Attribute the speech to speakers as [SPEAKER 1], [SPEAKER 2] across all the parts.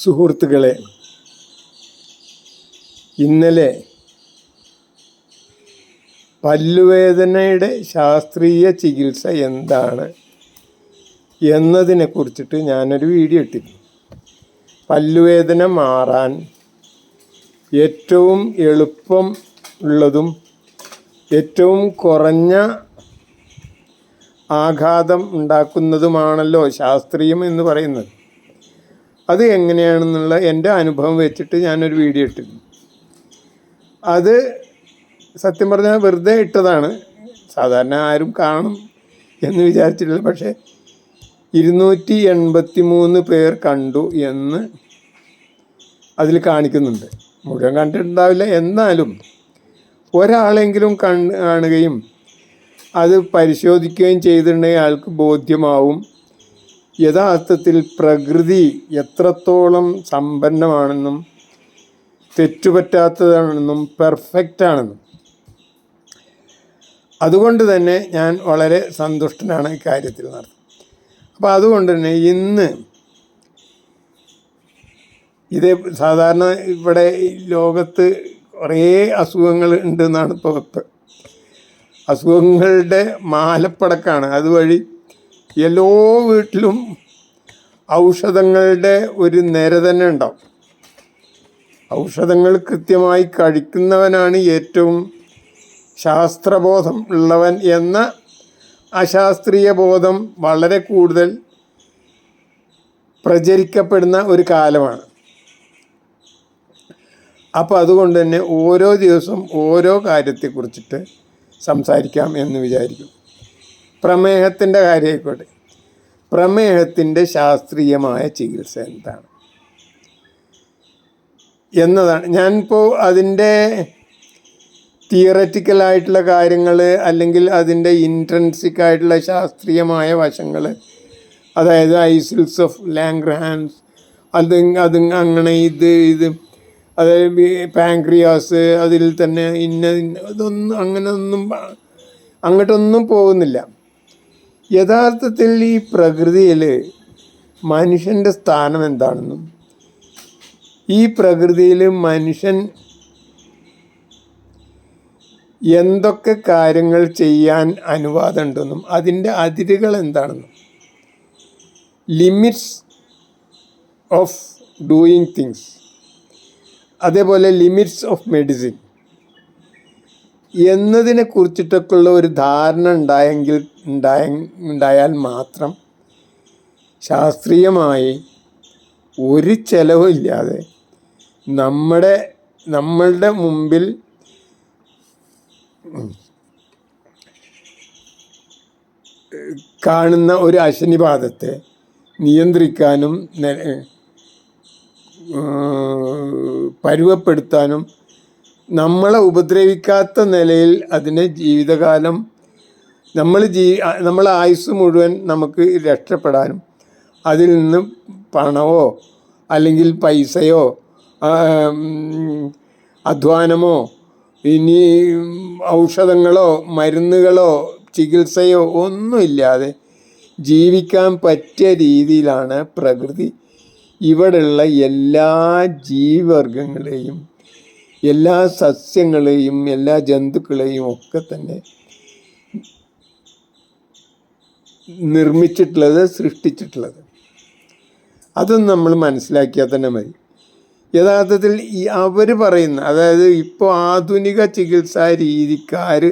[SPEAKER 1] സുഹൃത്തുക്കളെ ഇന്നലെ പല്ലുവേദനയുടെ ശാസ്ത്രീയ ചികിത്സ എന്താണ് എന്നതിനെ കുറിച്ചിട്ട് ഞാനൊരു വീഡിയോ ഇട്ടിരുന്നു. പല്ലുവേദന മാറാൻ ഏറ്റവും എളുപ്പം ഉള്ളതും ഏറ്റവും കുറഞ്ഞ ആഘാതം ഉണ്ടാക്കുന്നതുമാണല്ലോ ശാസ്ത്രീയം എന്ന് പറയുന്നത്. അത് എങ്ങനെയാണെന്നുള്ള എന്റെ അനുഭവം വെച്ചിട്ട് ഞാനൊരു വീഡിയോ ഇട്ടിരുന്നു അത് സത്യം പറഞ്ഞാൽ വെറുതെ ഇട്ടതാണ്. സാധാരണ ആരും കാണും എന്ന് വിചാരിച്ചിട്ടില്ല. പക്ഷേ ഇരുന്നൂറ്റി എൺപത്തി മൂന്ന് പേർ കണ്ടു എന്ന് അതിൽ കാണിക്കുന്നുണ്ട്. മുഴുവൻ കണ്ടിട്ടുണ്ടാവില്ല. എന്നാലും ഒരാളെങ്കിലും കണ് കാണുകയും അത് പരിശോധിക്കുകയും ചെയ്തിട്ടുണ്ടെങ്കിൽ അയാൾക്ക് ബോധ്യമാവും. യഥാർത്ഥത്തിൽ പ്രകൃതി എത്രത്തോളം സമ്പന്നമാണെന്നും തെറ്റുപറ്റാത്തതാണെന്നും പെർഫെക്റ്റ് ആണെന്നും അതുകൊണ്ട് തന്നെ ഞാൻ വളരെ സന്തുഷ്ടനാണ് ഇക്കാര്യത്തിൽ നടത്തുന്നത്. അപ്പോൾ അതുകൊണ്ട് തന്നെ ഇന്ന് ഇത് സാധാരണ ഇവിടെ ലോകത്ത് കുറേ അസുഖങ്ങൾ ഉണ്ടെന്നാണ് ഇപ്പോൾ അസുഖങ്ങളുടെ മാലപ്പടക്കാണ്. അതുവഴി എല്ലാ വീട്ടിലും ഔഷധങ്ങളുടെ ഒരു നേരെ തന്നെ ഉണ്ടാവും. ഔഷധങ്ങൾ കൃത്യമായി കഴിക്കുന്നവനാണ് ഏറ്റവും ശാസ്ത്രബോധം ഉള്ളവൻ എന്ന അശാസ്ത്രീയ ബോധം വളരെ കൂടുതൽ പ്രചരിക്കപ്പെടുന്ന ഒരു കാലമാണ്. അപ്പോൾ അതുകൊണ്ട് തന്നെ ഓരോ ദിവസം ഓരോ കാര്യത്തെക്കുറിച്ചിട്ട് സംസാരിക്കാം എന്ന് വിചാരിക്കും പ്രമേഹത്തിന്റെ കാര്യമായിക്കോട്ടെ. പ്രമേഹത്തിന്റെ ശാസ്ത്രീയമായ ചികിത്സ എന്താണ്? എന്നതാണ്. ഞാനിപ്പോൾ അതിന്റെ തിയററ്റിക്കലായിട്ടുള്ള കാര്യങ്ങൾ അല്ലെങ്കിൽ അതിന്റെ ഇൻട്രൻസിക് ആയിട്ടുള്ള ശാസ്ത്രീയമായ വശങ്ങൾ അതായത് ഐസിൽസ് ഓഫ് ലാംഗ്രഹാൻസ് അത് അത് അങ്ങനെ ഇത് ഇത് അതായത് പാങ്ക്രിയാസ് അതിൽ തന്നെ ഇന്ന ഇന്ന ഇതൊന്നും അങ്ങനെ ഒന്നും അങ്ങോട്ടൊന്നും പോകുന്നില്ല. യഥാർത്ഥത്തിൽ ഈ പ്രകൃതിയിൽ മനുഷ്യന്റെ സ്ഥാനം എന്താണെന്നും ഈ പ്രകൃതിയിൽ മനുഷ്യൻ എന്തൊക്കെ കാര്യങ്ങൾ ചെയ്യാൻ അനുവാദമുണ്ടെന്നും അതിന്റെ അതിരുകൾ എന്താണെന്നും ലിമിറ്റ്സ് ഓഫ് ഡൂയിങ് തിങ്സ് അതേപോലെ ലിമിറ്റ്സ് ഓഫ് മെഡിസിൻ എന്നതിനെ കുറിച്ചിട്ടൊക്കെയുള്ള ഒരു ധാരണ ഉണ്ടായെങ്കിൽ ഉണ്ടായ ഉണ്ടായാൽ മാത്രം ശാസ്ത്രീയമായി ഒരു ചെലവില്ലാതെ നമ്മുടെ നമ്മളുടെ മുമ്പിൽ കാണുന്ന ഒരു അശനിപാതത്തെ നിയന്ത്രിക്കാനും പരുവപ്പെടുത്താനും നമ്മളെ ഉപദ്രവിക്കാത്ത നിലയിൽ അതിനെ ജീവിതകാലം നമ്മൾ ജീ നമ്മളെ ആയുസ് മുഴുവൻ നമുക്ക് രക്ഷപ്പെടാനും അതിൽ നിന്ന് പണമോ അല്ലെങ്കിൽ പൈസയോ അധ്വാനമോ ഇനി ഔഷധങ്ങളോ മരുന്നുകളോ ചികിത്സയോ ഒന്നുമില്ലാതെ ജീവിക്കാൻ പറ്റിയ രീതിയിലാണ് പ്രകൃതി. ഇവിടെയുള്ള എല്ലാ ജീവവർഗങ്ങളെയും എല്ലാ സസ്യങ്ങളെയും എല്ലാ ജന്തുക്കളെയും ഒക്കെ തന്നെ നിർമ്മിച്ചിട്ടുള്ളത് സൃഷ്ടിച്ചിട്ടുള്ളത്. അതൊന്നും നമ്മൾ മനസ്സിലാക്കിയാൽ തന്നെ മതി. യഥാർത്ഥത്തിൽ ഈ അവർ പറയുന്ന അതായത് ഇപ്പോൾ ആധുനിക ചികിത്സാ രീതിക്കാർ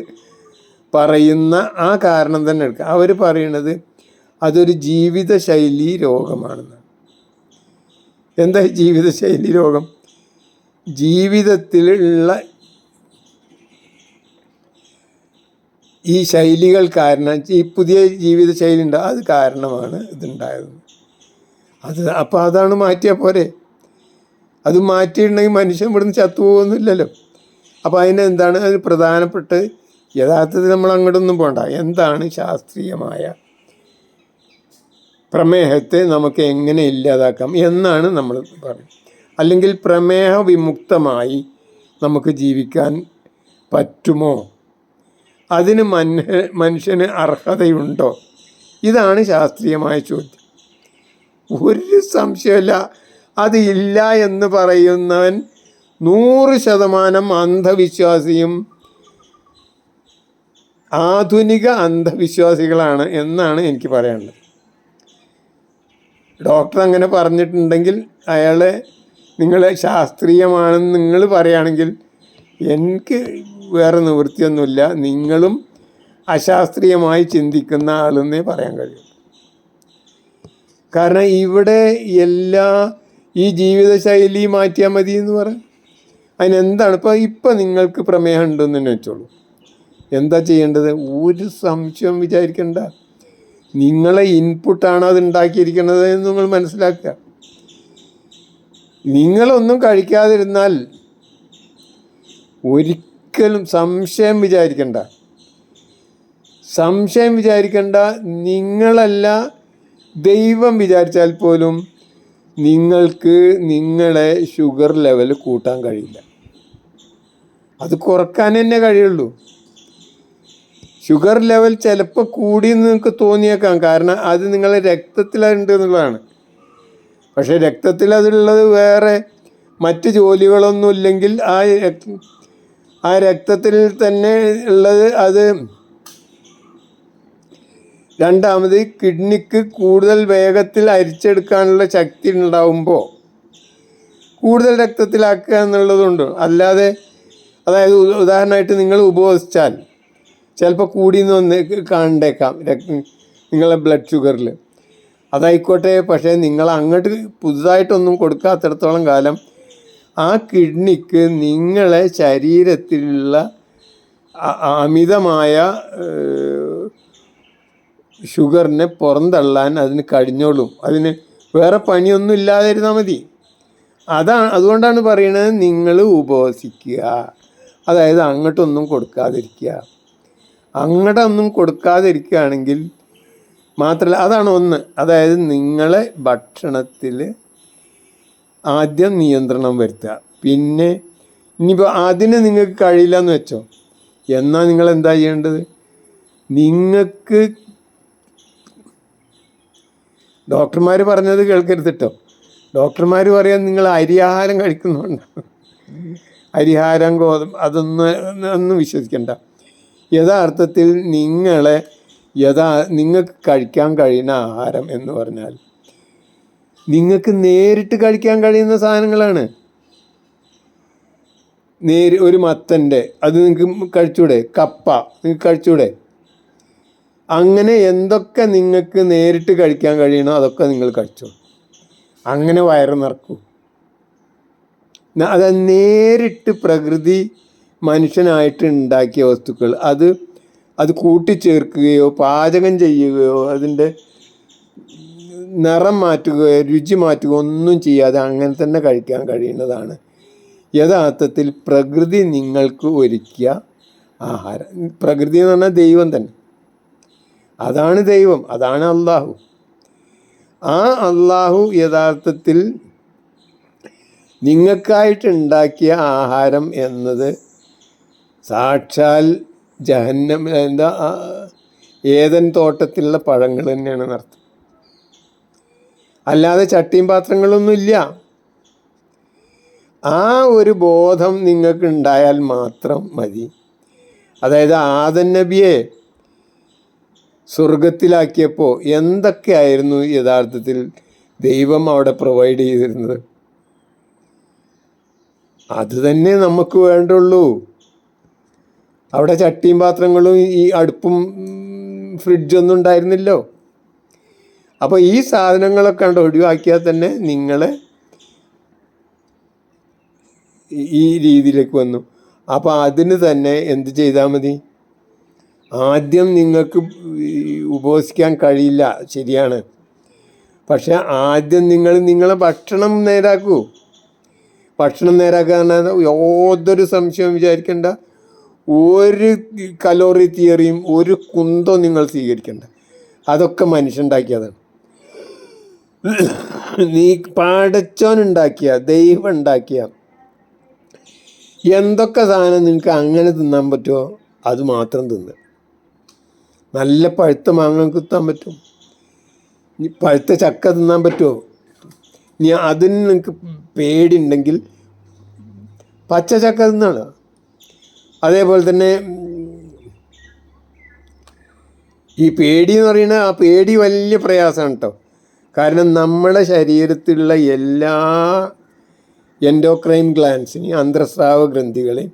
[SPEAKER 1] പറയുന്ന ആ കാരണം തന്നെ എടുക്കുക. അവർ പറയുന്നത് അതൊരു ജീവിതശൈലി രോഗമാണെന്ന് എന്താ ജീവിതശൈലി രോഗം? ജീവിതത്തിലുള്ള ഈ ശൈലികൾ കാരണം ഈ പുതിയ ജീവിത ശൈലി ഉണ്ട് അത് കാരണമാണ് ഇതുണ്ടായത്. അത് അപ്പോൾ അതാണ് മാറ്റിയാൽ പോരെ. അത് മാറ്റിയിട്ടുണ്ടെങ്കിൽ മനുഷ്യൻ ഇവിടുന്ന് ചത്തുപോകുന്നില്ലല്ലോ അപ്പോൾ അതിന് എന്താണ് അത് പ്രധാനപ്പെട്ട് യഥാർത്ഥത്തിൽ നമ്മൾ അങ്ങോട്ടൊന്നും പോകണ്ട എന്താണ് ശാസ്ത്രീയമായ പ്രമേഹത്തെ നമുക്ക് എങ്ങനെ ഇല്ലാതാക്കാം എന്നാണ് നമ്മൾ പറയുന്നത് അല്ലെങ്കിൽ പ്രമേഹ വിമുക്തമായി നമുക്ക് ജീവിക്കാൻ പറ്റുമോ? അതിന് മനുഷ്യ മനുഷ്യന് അർഹതയുണ്ടോ? ഇതാണ് ശാസ്ത്രീയമായ ചോദ്യം. ഒരു സംശയമില്ല അത് ഇല്ല എന്ന് പറയുന്നവൻ നൂറ് ശതമാനം അന്ധവിശ്വാസിയും ആധുനിക അന്ധവിശ്വാസികളാണ് എന്നാണ് എനിക്ക് പറയാനുള്ളത്. ഡോക്ടർ അങ്ങനെ പറഞ്ഞിട്ടുണ്ടെങ്കിൽ അയാളെ നിങ്ങൾ ശാസ്ത്രീയമാണെന്ന് നിങ്ങൾ പറയുകയാണെങ്കിൽ എനിക്ക് വേറെ നിവൃത്തിയൊന്നുമില്ല. നിങ്ങളും അശാസ്ത്രീയമായി ചിന്തിക്കുന്ന ആളെന്നേ പറയാൻ കഴിയും. കാരണം ഇവിടെ എല്ലാ ഈ ജീവിതശൈലി മാറ്റിയാൽ മതി എന്ന് പറ അതിനെന്താണ് ഇപ്പോൾ ഇപ്പം നിങ്ങൾക്ക് പ്രമേഹം ഉണ്ടെന്ന് വെച്ചോളൂ. എന്താ ചെയ്യേണ്ടത്? ഒരു സംശയം വിചാരിക്കണ്ട. നിങ്ങളെ ഇൻപുട്ടാണ് അത് ഉണ്ടാക്കിയിരിക്കുന്നത് എന്ന് നിങ്ങൾ മനസ്സിലാക്കുക. നിങ്ങളൊന്നും കഴിക്കാതിരുന്നാൽ ഒരിക്കലും സംശയം വിചാരിക്കണ്ട. സംശയം വിചാരിക്കണ്ട നിങ്ങളല്ല ദൈവം വിചാരിച്ചാൽ പോലും നിങ്ങൾക്ക് നിങ്ങളെ ഷുഗർ ലെവൽ കൂട്ടാൻ കഴിയില്ല. അത് കുറയ്ക്കാൻ തന്നെ കഴിയുള്ളൂ. ഷുഗർ ലെവൽ ചിലപ്പോൾ കൂടി നിങ്ങൾക്ക് തോന്നിയേക്കാം. കാരണം അത് നിങ്ങളെ രക്തത്തിലുണ്ട് എന്നുള്ളതാണ്. പക്ഷേ രക്തത്തിൽ അതുള്ളത് വേറെ. മറ്റ് ജോലികളൊന്നും ഇല്ലെങ്കിൽ ആ ആ രക്തത്തിൽ തന്നെ ഉള്ളത് അത് രണ്ടാമത് കിഡ്നിക്ക് കൂടുതൽ വേഗത്തിൽ അരിച്ചെടുക്കാനുള്ള ശക്തി ഉണ്ടാവുമ്പോൾ കൂടുതൽ രക്തത്തിലാക്കുക എന്നുള്ളതുണ്ട്. അല്ലാതെ അതായത് ഉദാഹരണമായിട്ട് നിങ്ങൾ ഉപവസിച്ചാൽ ചിലപ്പോൾ കൂടിയെന്ന് വന്ന് കാണേക്കാം രക്ത നിങ്ങളെ ബ്ലഡ് ഷുഗറിൽ അതായിക്കോട്ടെ പക്ഷേ നിങ്ങൾ അങ്ങോട്ട് പുതുതായിട്ടൊന്നും കൊടുക്കാത്തിടത്തോളം കാലം ആ കിഡ്നിക്ക് നിങ്ങളെ ശരീരത്തിലുള്ള അമിതമായ ഷുഗറിനെ പുറന്തള്ളാൻ അതിന് കഴിഞ്ഞോളും. അതിന് വേറെ പണിയൊന്നും ഇല്ലാതിരുന്നാൽ മതി. അതാണ് അതുകൊണ്ടാണ് പറയുന്നത് നിങ്ങൾ ഉപവസിക്കുക. അതായത് അങ്ങോട്ടൊന്നും കൊടുക്കാതിരിക്കുക. അങ്ങോട്ടൊന്നും കൊടുക്കാതിരിക്കുകയാണെങ്കിൽ മാത്രമല്ല അതാണ് ഒന്ന്. അതായത് നിങ്ങളെ ഭക്ഷണത്തിൽ ആദ്യം നിയന്ത്രണം വരുത്തുക. പിന്നെ ഇനിയിപ്പോൾ അതിന് നിങ്ങൾക്ക് കഴിയില്ല എന്ന് വെച്ചോ. എന്നാൽ നിങ്ങൾ എന്താ ചെയ്യേണ്ടത്? നിങ്ങൾക്ക് ഡോക്ടർമാർ പറഞ്ഞത് കേൾക്കരുത് കേട്ടോ ഡോക്ടർമാർ പറയാൻ നിങ്ങൾ അരിയാഹാരം കഴിക്കുന്നുണ്ട്. അരിഹാരം ഗോതമ്പ് അതൊന്നും ഒന്നും വിശ്വസിക്കണ്ട. യഥാർത്ഥത്തിൽ നിങ്ങളെ യഥാ നിങ്ങൾക്ക് കഴിക്കാൻ കഴിയുന്ന ആഹാരം എന്ന് പറഞ്ഞാൽ നിങ്ങൾക്ക് നേരിട്ട് കഴിക്കാൻ കഴിയുന്ന സാധനങ്ങളാണ്. നേരി ഒരു മത്തന്റെ അത് നിങ്ങൾക്ക് കഴിച്ചൂടെ? കപ്പ നിങ്ങൾക്ക് കഴിച്ചൂടെ? അങ്ങനെ എന്തൊക്കെ നിങ്ങൾക്ക് നേരിട്ട് കഴിക്കാൻ കഴിയണോ അതൊക്കെ നിങ്ങൾ കഴിച്ചോ. അങ്ങനെ വയറ് നിറക്കൂ. അത് നേരിട്ട് പ്രകൃതി മനുഷ്യനായിട്ട് ഉണ്ടാക്കിയ വസ്തുക്കൾ അത് അത് കൂട്ടിച്ചേർക്കുകയോ പാചകം ചെയ്യുകയോ അതിന്റെ നിറം മാറ്റുകയോ രുചി മാറ്റുകയോ ഒന്നും ചെയ്യാതെ അങ്ങനെ തന്നെ കഴിക്കാൻ കഴിയുന്നതാണ്. യഥാർത്ഥത്തിൽ പ്രകൃതി നിങ്ങൾക്ക് ഒരുക്കിയ ആഹാരം. പ്രകൃതി എന്ന് പറഞ്ഞാൽ ദൈവം തന്നെ. അതാണ് ദൈവം അതാണ് അള്ളാഹു. ആ അള്ളാഹു യഥാർത്ഥത്തിൽ നിങ്ങൾക്കായിട്ടുണ്ടാക്കിയ ആഹാരം എന്നത് സാക്ഷാൽ ജഹന്നം എന്താ ഏതൻ തോട്ടത്തിലുള്ള പഴങ്ങൾ തന്നെയാണ് നടത്തുന്നത് അല്ലാതെ ചട്ടിയും പാത്രങ്ങളൊന്നും ഇല്ല. ആ ഒരു ബോധം നിങ്ങൾക്ക് ഉണ്ടായാൽ മാത്രം മതി. അതായത് ആദൻ നബിയെ സ്വർഗത്തിലാക്കിയപ്പോൾ എന്തൊക്കെയായിരുന്നു യഥാർത്ഥത്തിൽ ദൈവം അവിടെ പ്രൊവൈഡ് ചെയ്തിരുന്നത്? അത് തന്നെ നമുക്ക് വേണ്ടുള്ളൂ. അവിടെ ചട്ടിയും പാത്രങ്ങളും ഈ അടുപ്പും ഫ്രിഡ്ജൊന്നും ഉണ്ടായിരുന്നില്ലോ. അപ്പോൾ ഈ സാധനങ്ങളൊക്കെ കണ്ട് ഒഴിവാക്കിയാൽ തന്നെ നിങ്ങളെ ഈ- രീതിയിലേക്ക് വന്നു. അപ്പോൾ അതിന് തന്നെ എന്ത് ചെയ്താൽ മതി? ആദ്യം നിങ്ങൾക്ക് ഉപവസിക്കാൻ കഴിയില്ല ശരിയാണ്. പക്ഷെ ആദ്യം നിങ്ങൾ നിങ്ങളെ ഭക്ഷണം നേരാക്കൂ. ഭക്ഷണം നേരാക്കാൻ യാതൊരു സംശയവും വിചാരിക്കേണ്ട. ഒരു കലോറി തിയറിയും ഒരു കുന്തവും നിങ്ങൾ സ്വീകരിക്കേണ്ട. അതൊക്കെ മനുഷ്യണ്ടാക്കിയതാണ് നീ പാടച്ചോൻ ഉണ്ടാക്കിയ ദൈവം ഉണ്ടാക്കിയ എന്തൊക്കെ സാധനം നിങ്ങൾക്ക് അങ്ങനെ തിന്നാൻ പറ്റുമോ? അത് മാത്രം തിന്ന്. നല്ല പഴുത്ത മാങ്ങ കുത്താൻ പറ്റും. നീ പഴുത്ത ചക്ക തിന്നാൻ പറ്റുമോ? നീ അതിന് നിങ്ങൾക്ക് പേടിയുണ്ടെങ്കിൽ പച്ച ചക്ക തിന്നാണ്. അതേപോലെ തന്നെ ഈ പേടി എന്ന് പറയുന്നത് ആ പേടി വലിയ പ്രയാസമാണ് കേട്ടോ കാരണം നമ്മുടെ ശരീരത്തിലുള്ള എല്ലാ എൻഡോക്രൈൻ ഗ്ലാൻസിനെയും അന്തർസ്രാവ ഗ്രന്ഥികളെയും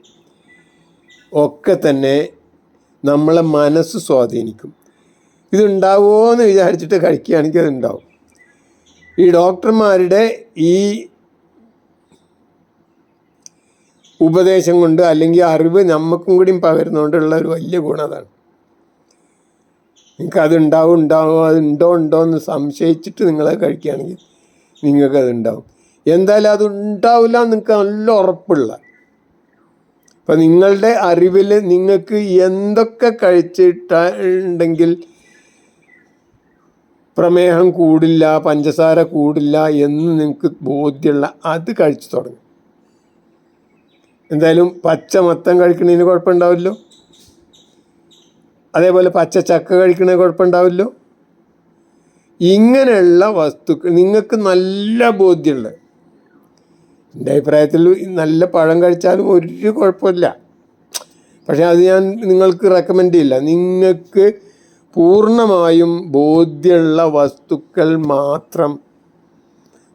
[SPEAKER 1] ഒക്കെ തന്നെ നമ്മളെ മനസ്സ് സ്വാധീനിക്കും. ഇതുണ്ടാവുമോ എന്ന് വിചാരിച്ചിട്ട് കഴിക്കുകയാണെങ്കിൽ അതുണ്ടാവും. ഈ ഡോക്ടർമാരുടെ ഈ ഉപദേശം കൊണ്ട് അല്ലെങ്കിൽ അറിവ് നമുക്കും കൂടിയും പകരുന്നതുകൊണ്ടുള്ള ഒരു വലിയ ഗുണം അതാണ്. നിങ്ങൾക്ക് അത് ഉണ്ടാവും അതുണ്ടോ ഉണ്ടോ എന്ന് സംശയിച്ചിട്ട് നിങ്ങളത് കഴിക്കുകയാണെങ്കിൽ നിങ്ങൾക്ക് അത് ഉണ്ടാവും എന്തായാലും അത് ഉണ്ടാവില്ല നിങ്ങൾക്ക് നല്ല ഉറപ്പുള്ള. അപ്പം നിങ്ങളുടെ അറിവിൽ നിങ്ങൾക്ക് എന്തൊക്കെ കഴിച്ചിട്ടുണ്ടെങ്കിൽ പ്രമേഹം കൂടില്ല പഞ്ചസാര കൂടില്ല എന്ന് നിങ്ങൾക്ക് ബോധ്യമുള്ള അത് കഴിച്ചു തുടങ്ങും. എന്തായാലും പച്ച മത്തം കഴിക്കുന്നതിന് കുഴപ്പമുണ്ടാവില്ലോ അതേപോലെ പച്ച ചക്ക കഴിക്കുന്നതിന് കുഴപ്പമുണ്ടാവില്ലോ ഇങ്ങനെയുള്ള വസ്തുക്കൾ നിങ്ങൾക്ക് നല്ല ബോധ്യമുള്ള എന്റെ അഭിപ്രായത്തിൽ നല്ല പഴം കഴിച്ചാലും ഒരു കുഴപ്പമില്ല. പക്ഷേ അത് ഞാൻ നിങ്ങൾക്ക് റെക്കമെൻഡ് ചെയ്യില്ല. നിങ്ങൾക്ക് പൂർണമായും ബോധ്യമുള്ള വസ്തുക്കൾ മാത്രം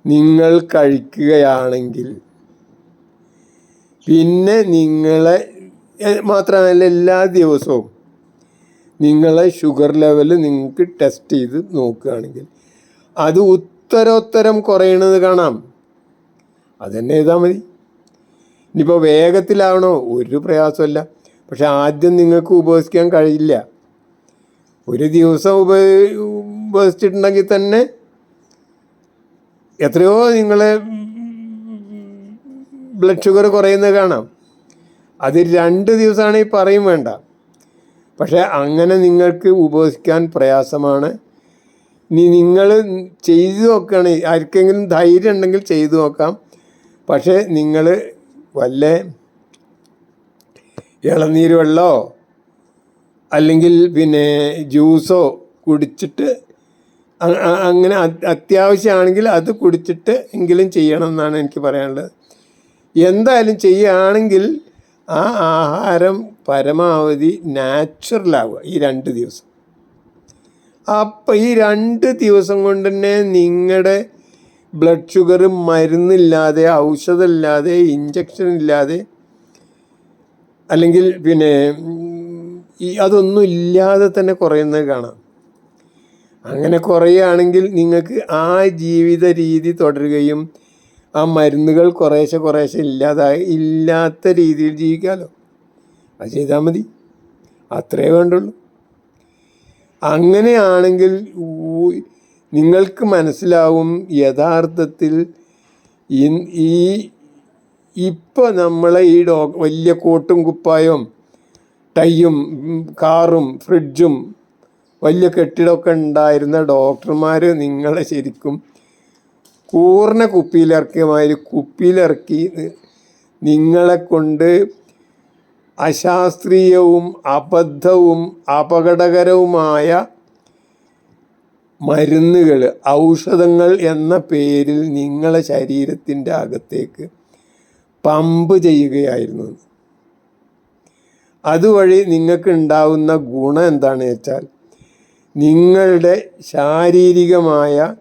[SPEAKER 1] നിങ്ങൾ കഴിക്കുകയാണെങ്കിൽ പിന്നെ നിങ്ങളെ മാത്രമല്ല എല്ലാ ദിവസവും നിങ്ങളെ ഷുഗർ ലെവൽ നിങ്ങൾക്ക് ടെസ്റ്റ് ചെയ്ത് നോക്കുകയാണെങ്കിൽ അത് ഉത്തരോത്തരം കുറയണത് കാണാം. അതന്നെ ചെയ്താൽ മതി. ഇനിയിപ്പോൾ വേഗത്തിലാവണോ? ഒരു പ്രയാസമല്ല പക്ഷെ ആദ്യം നിങ്ങൾക്ക് ഉപവസിക്കാൻ കഴിയില്ല. ഒരു ദിവസം ഉപ ഉപവസിച്ചിട്ടുണ്ടെങ്കിൽ തന്നെ എത്രയോ നിങ്ങളെ ബ്ലഡ് ഷുഗർ കുറയുന്നത് കാണാം. അത് രണ്ട് ദിവസമാണെങ്കിൽ പറയും വേണ്ട. പക്ഷേ അങ്ങനെ നിങ്ങൾക്ക് ഉപവസിക്കാൻ പ്രയാസമാണ്. ഇനി നിങ്ങൾ ചെയ്തു നോക്കുകയാണ്. ആർക്കെങ്കിലും ധൈര്യം ഉണ്ടെങ്കിൽ ചെയ്തു നോക്കാം. പക്ഷേ നിങ്ങൾ വല്ല ഇളനീര് വെള്ളമോ അല്ലെങ്കിൽ പിന്നെ ജ്യൂസോ കുടിച്ചിട്ട് അങ്ങനെ അത് അത്യാവശ്യമാണെങ്കിൽ അത് കുടിച്ചിട്ട് എങ്കിലും ചെയ്യണം എന്നാണ് എനിക്ക് പറയാനുള്ളത്. എന്തായാലും ചെയ്യുകയാണെങ്കിൽ ആ ആഹാരം പരമാവധി നാച്ചുറലാവുക ഈ രണ്ട് ദിവസം. അപ്പം ഈ രണ്ട് ദിവസം കൊണ്ട് തന്നെ നിങ്ങളുടെ ബ്ലഡ് ഷുഗർ മരുന്നില്ലാതെ ഔഷധമില്ലാതെ ഇഞ്ചക്ഷൻ ഇല്ലാതെ അല്ലെങ്കിൽ പിന്നെ ഈ അതൊന്നും ഇല്ലാതെ തന്നെ കുറയുന്നത് കാണാം. അങ്ങനെ കുറയുകയാണെങ്കിൽ നിങ്ങൾക്ക് ആ ജീവിത രീതി തുടരുകയും ആ മരുന്നുകൾ കുറേശ്ശെ കുറേശ്ശെ ഇല്ലാതായി ഇല്ലാത്ത രീതിയിൽ ജീവിക്കാമല്ലോ അത് ചെയ്താൽ മതി. അത്രേ വേണ്ടുള്ളൂ. അങ്ങനെയാണെങ്കിൽ നിങ്ങൾക്ക് മനസ്സിലാവും യഥാർത്ഥത്തിൽ ഈ ഇപ്പോൾ നമ്മളെ ഈ ഡോ വലിയ കോട്ടും കുപ്പായവും ടൈയും കാറും ഫ്രിഡ്ജും വലിയ കെട്ടിടമൊക്കെ ഉണ്ടായിരുന്ന ഡോക്ടർമാർ നിങ്ങളെ ശരിക്കും പൂർണ കുപ്പിയിലിറക്കിയ മാതിരി കുപ്പിയിലിറക്കി നിങ്ങളെ കൊണ്ട് അശാസ്ത്രീയവും അബദ്ധവും അപകടകരവുമായ മരുന്നുകൾ ഔഷധങ്ങൾ എന്ന പേരിൽ നിങ്ങളെ ശരീരത്തിന്റെ അകത്തേക്ക് പമ്പ് ചെയ്യുകയായിരുന്നു. അതുവഴി നിങ്ങൾക്ക് ഉണ്ടാവുന്ന ഗുണം എന്താണെന്ന് വെച്ചാൽ നിങ്ങളുടെ ശാരീരികമായ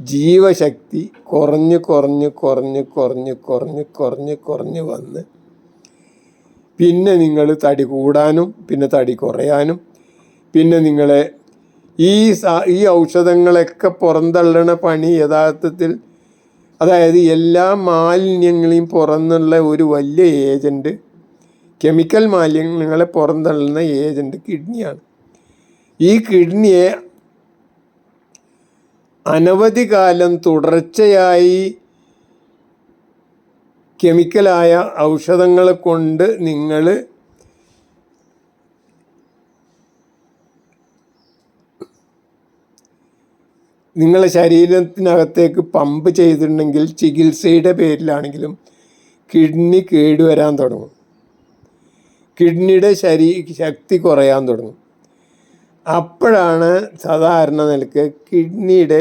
[SPEAKER 1] ജീവശക്തി കുറഞ്ഞ് കുറഞ്ഞ് കുറഞ്ഞ് കുറഞ്ഞ് കുറഞ്ഞ് കുറഞ്ഞ് കുറഞ്ഞ് വന്ന് പിന്നെ നിങ്ങൾ തടി കൂടാനും പിന്നെ തടി കുറയാനും പിന്നെ നിങ്ങളെ ഈ ഈ ഔഷധങ്ങളൊക്കെ പുറന്തള്ളണ പണി യഥാർത്ഥത്തിൽ അതായത് എല്ലാ മാലിന്യങ്ങളെയും പുറന്നുള്ള ഒരു വലിയ ഏജന്റ് കെമിക്കൽ മാലിന്യങ്ങളെ പുറന്തള്ളുന്ന ഏജന്റ് കിഡ്നിയാണ്. ഈ കിഡ്നിയെ അനവധി കാലം തുടർച്ചയായി കെമിക്കലായ ഔഷധങ്ങളെ കൊണ്ട് നിങ്ങൾ നിങ്ങളെ ശരീരത്തിനകത്തേക്ക് പമ്പ് ചെയ്തിട്ടുണ്ടെങ്കിൽ ചികിത്സയുടെ പേരിലാണെങ്കിലും കിഡ്നി കേടുവരാൻ തുടങ്ങും. കിഡ്നിയുടെ ശരീ ശക്തി കുറയാൻ തുടങ്ങും. അപ്പോഴാണ് സാധാരണ നിലയ്ക്ക് കിഡ്നിയുടെ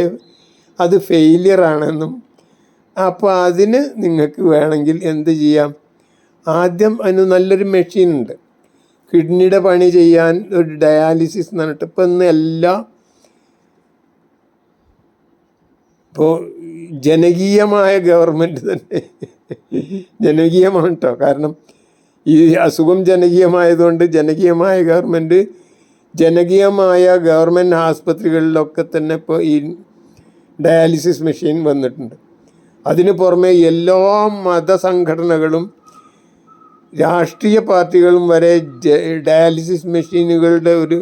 [SPEAKER 1] അത് ഫെയിലിയർ ആണെന്നും അപ്പോൾ അതിന് നിങ്ങൾക്ക് വേണമെങ്കിൽ എന്ത് ചെയ്യാം? ആദ്യം അതിന് നല്ലൊരു മെഷീൻ ഉണ്ട് കിഡ്നിയുടെ പണി ചെയ്യാൻ ഒരു ഡയാലിസിസ് എന്ന് പറഞ്ഞിട്ട് ഇപ്പം ഇന്ന് എല്ലാ ഇപ്പോൾ ജനകീയമായ ഗവൺമെന്റ് തന്നെ. ജനകീയമാണ് കേട്ടോ. കാരണം ഈ അസുഖം ജനകീയമായതുകൊണ്ട് ജനകീയമായ ഗവൺമെന്റ് ജനകീയമായ ഗവൺമെന്റ് ആസ്പത്രികളിലൊക്കെ തന്നെ ഇപ്പോൾ ഈ ഡയാലിസിസ് മെഷീൻ വന്നിട്ടുണ്ട്. അതിന് പുറമെ എല്ലാ മതസംഘടനകളും രാഷ്ട്രീയ പാർട്ടികളും വരെ ഡയാലിസിസ് മെഷീനുകളുടെ ഒരു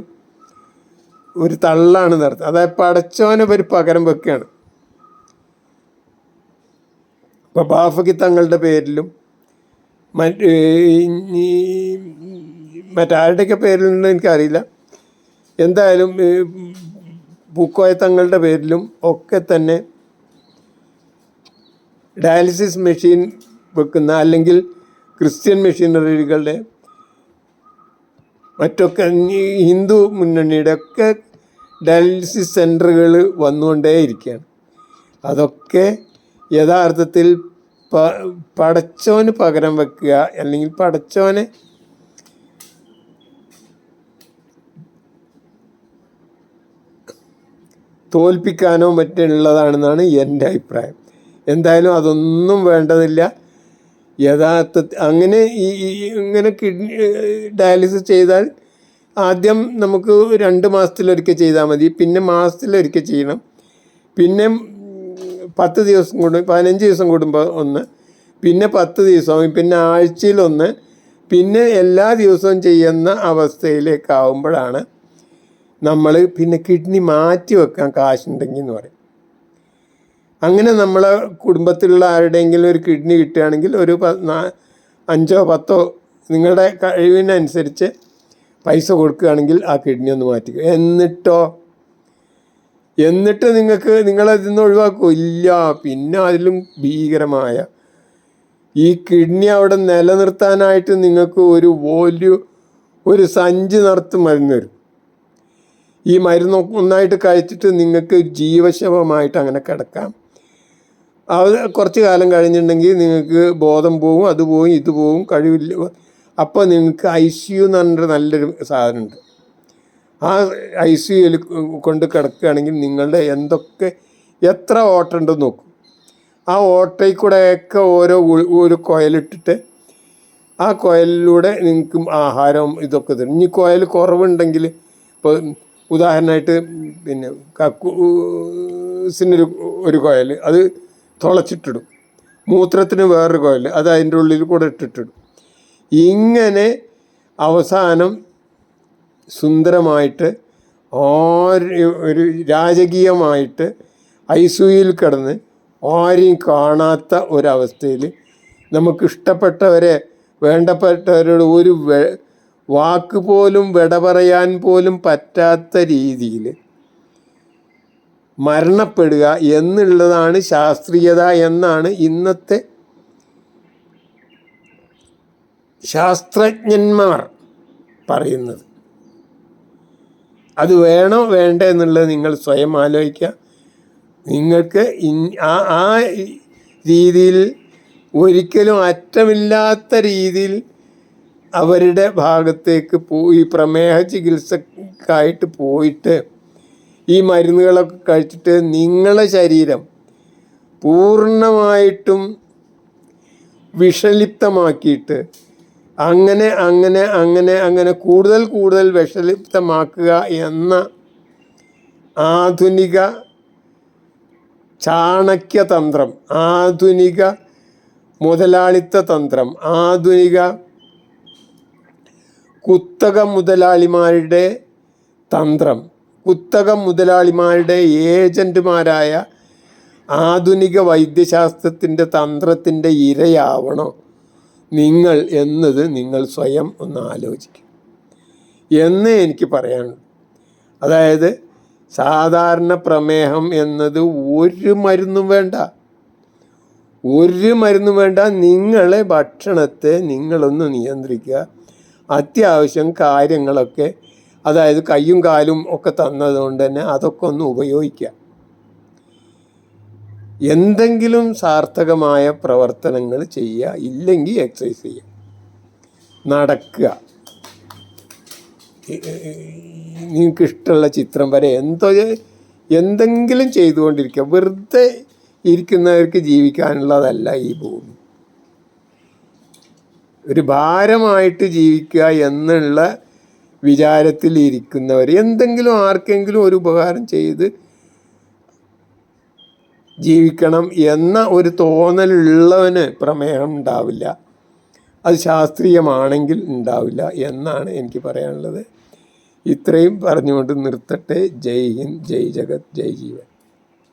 [SPEAKER 1] ഒരു തള്ളാണ് നടത്തുന്നത്. അതായത് പടച്ചോനെ ഒരു പകരം വെക്കുകയാണ്. ഇപ്പോൾ ബാഫക്കി തങ്ങളുടെ പേരിലും മറ്റ് മറ്റാരുടെയൊക്കെ പേരിലുണ്ടോ എനിക്കറിയില്ല. എന്തായാലും ഈ പൂക്കോയ തങ്ങളുടെ പേരിലും ഒക്കെ തന്നെ ഡയാലിസിസ് മെഷീൻ വെക്കുന്ന അല്ലെങ്കിൽ ക്രിസ്ത്യൻ മെഷീനറികളുടെ മറ്റൊക്കെ ഹിന്ദു മുന്നണിയുടെ ഒക്കെ ഡയാലിസിസ് സെന്ററുകൾ വന്നുകൊണ്ടേയിരിക്കുകയാണ് അതൊക്കെ യഥാർത്ഥത്തിൽ പടച്ചോന് പകരം വെക്കുക അല്ലെങ്കിൽ പടച്ചോനെ തോൽപ്പിക്കാനോ മറ്റുള്ളതാണെന്നാണ് എന്റെ അഭിപ്രായം. എന്തായാലും അതൊന്നും വേണ്ടതില്ല. യഥാർത്ഥ അങ്ങനെ ഈ ഇങ്ങനെ കിഡ്നി ഡയാലിസിസ് ചെയ്താൽ ആദ്യം നമുക്ക് രണ്ട് മാസത്തിലൊരിക്കൽ ചെയ്താൽ മതി. പിന്നെ മാസത്തിലൊരിക്കൽ ചെയ്യണം. പിന്നെ പത്ത് ദിവസം കൂടും പതിനഞ്ച് ദിവസം കൂടുമ്പോൾ ഒന്ന് പിന്നെ പത്ത് ദിവസം പിന്നെ ആഴ്ചയിലൊന്ന് പിന്നെ എല്ലാ ദിവസവും ചെയ്യുന്ന അവസ്ഥയിലേക്കാവുമ്പോഴാണ് നമ്മൾ പിന്നെ കിഡ്നി മാറ്റി വെക്കാൻ കാശുണ്ടെങ്കിൽ എന്ന് പറയും. അങ്ങനെ നമ്മളെ കുടുംബത്തിലുള്ള ആരുടെയെങ്കിലും ഒരു കിഡ്നി കിട്ടുകയാണെങ്കിൽ ഒരു അഞ്ചോ പത്തോ നിങ്ങളുടെ കഴിവിനനുസരിച്ച് പൈസ കൊടുക്കുകയാണെങ്കിൽ ആ കിഡ്നി ഒന്ന് മാറ്റി എന്നിട്ടോ? എന്നിട്ട് നിങ്ങൾക്ക് നിങ്ങളതിൽ നിന്ന് ഒഴിവാക്കുമോ ഇല്ല. പിന്നെ അതിലും ഭീകരമായ ഈ കിഡ്നി അവിടെ നിലനിർത്താനായിട്ട് നിങ്ങൾക്ക് ഒരു വോല്യൂ ഒരു സഞ്ചി നടത്തും മരുന്ന് വരും ഈ മരുന്ന് ഒന്നായിട്ട് കഴിച്ചിട്ട് നിങ്ങൾക്ക് ജീവശവമായിട്ട് അങ്ങനെ കിടക്കാം. അത് കുറച്ച് കാലം കഴിഞ്ഞിട്ടുണ്ടെങ്കിൽ നിങ്ങൾക്ക് ബോധം പോവും അത് പോവും ഇത് പോവും കഴിവില്ല. അപ്പോൾ നിങ്ങൾക്ക് ഐ സി യു എന്ന് പറഞ്ഞൊരു നല്ലൊരു സാധനമുണ്ട്. ആ ഐ സി യുയിൽ കൊണ്ട് കിടക്കുകയാണെങ്കിൽ നിങ്ങളുടെ എന്തൊക്കെ എത്ര ഓട്ടമുണ്ടെന്ന് നോക്കും. ആ ഓട്ടയിൽ കൂടെയൊക്കെ ഓരോ ഒരു കുയലിട്ടിട്ട് ആ കോയലിലൂടെ നിങ്ങൾക്ക് ആഹാരം ഇതൊക്കെ തരും. ഇനി കുയൽ കുറവുണ്ടെങ്കിൽ ഇപ്പോൾ ഉദാഹരണമായിട്ട് പിന്നെ കക്കൂസിനൊരു ഒരു കോയൽ അത് തുളച്ചിട്ടിടും. മൂത്രത്തിന് വേറൊരു കോയൽ അത് അതിന്റെ ഉള്ളിൽ കൂടെ ഇട്ടിട്ടിടും. ഇങ്ങനെ അവസാനം സുന്ദരമായിട്ട് ആര് ഒരു രാജകീയമായിട്ട് ഐസുയിൽ കിടന്ന് ആരെയും കാണാത്ത ഒരവസ്ഥയിൽ നമുക്കിഷ്ടപ്പെട്ടവരെ വേണ്ടപ്പെട്ടവരോട് ഒരു വാക്ക് പോലും വിട പറയാൻ പോലും പറ്റാത്ത രീതിയിൽ മരണപ്പെടുക എന്നുള്ളതാണ് ശാസ്ത്രീയത എന്നാണ് ഇന്നത്തെ ശാസ്ത്രജ്ഞന്മാർ പറയുന്നത്. അത് വേണോ വേണ്ട എന്നുള്ളത് നിങ്ങൾ സ്വയം ആലോചിക്കുക. നിങ്ങൾക്ക് ആ ആ രീതിയിൽ ഒരിക്കലും അറ്റമില്ലാത്ത രീതിയിൽ അവരുടെ ഭാഗത്തേക്ക് പോയി പ്രമേഹ ചികിത്സക്കായിട്ട് പോയിട്ട് ഈ മരുന്നുകളൊക്കെ കഴിച്ചിട്ട് നിങ്ങളെ ശരീരം പൂർണമായിട്ടും വിഷലിപ്തമാക്കിയിട്ട് അങ്ങനെ അങ്ങനെ അങ്ങനെ അങ്ങനെ കൂടുതൽ കൂടുതൽ വിഷലിപ്തമാക്കുക എന്ന ആധുനിക ചാണക്യതന്ത്രം ആധുനിക മുതലാളിത്ത തന്ത്രം ആധുനിക കുത്തക മുതലാളിമാരുടെ തന്ത്രം കുത്തക മുതലാളിമാരുടെ ഏജന്റുമാരായ ആധുനിക വൈദ്യശാസ്ത്രത്തിന്റെ തന്ത്രത്തിന്റെ ഇരയാവണോ നിങ്ങൾ എന്നത് നിങ്ങൾ സ്വയം ഒന്ന് ആലോചിക്കും. എന്ന് എനിക്ക് പറയാനുള്ളൂ അതായത് സാധാരണ പ്രമേഹം എന്നത് ഒരു മരുന്നും വേണ്ട. ഒരു മരുന്നും വേണ്ട. നിങ്ങളെ ഭക്ഷണത്തെ നിങ്ങളൊന്ന് നിയന്ത്രിക്കുക. അത്യാവശ്യം കാര്യങ്ങളൊക്കെ അതായത് കയ്യും കാലും ഒക്കെ തന്നതുകൊണ്ട് തന്നെ അതൊക്കെ ഒന്ന് ഉപയോഗിക്കുക. എന്തെങ്കിലും സാർത്ഥകമായ പ്രവർത്തനങ്ങൾ ചെയ്യുക ഇല്ലെങ്കിൽ എക്സസൈസ് ചെയ്യുക. നടക്കുക. നിങ്ങൾക്ക് ഇഷ്ടമുള്ള ചിത്രം വരെ എന്തോ എന്തെങ്കിലും ചെയ്തുകൊണ്ടിരിക്കുക. വെറുതെ ഇരിക്കുന്നവർക്ക് ജീവിക്കാനുള്ളതല്ല ഈ ഭൂമി. ഒരു ഭാരമായിട്ട് ജീവിക്കുക എന്നുള്ള വിചാരത്തിൽ ഇരിക്കുന്നവർ എന്തെങ്കിലും ആർക്കെങ്കിലും ഒരു ഉപകാരം ചെയ്ത് ജീവിക്കണം എന്ന ഒരു തോന്നലുള്ളവന് പ്രമേഹം ഉണ്ടാവില്ല. അത് ശാസ്ത്രീയമാണെങ്കിൽ ഉണ്ടാവില്ല എന്നാണ് എനിക്ക് പറയാനുള്ളത്. ഇത്രയും പറഞ്ഞുകൊണ്ട് നിർത്തട്ടെ. ജയ് ഹിന്ദ് ജയ് ജഗത് ജയ് ജീവൻ.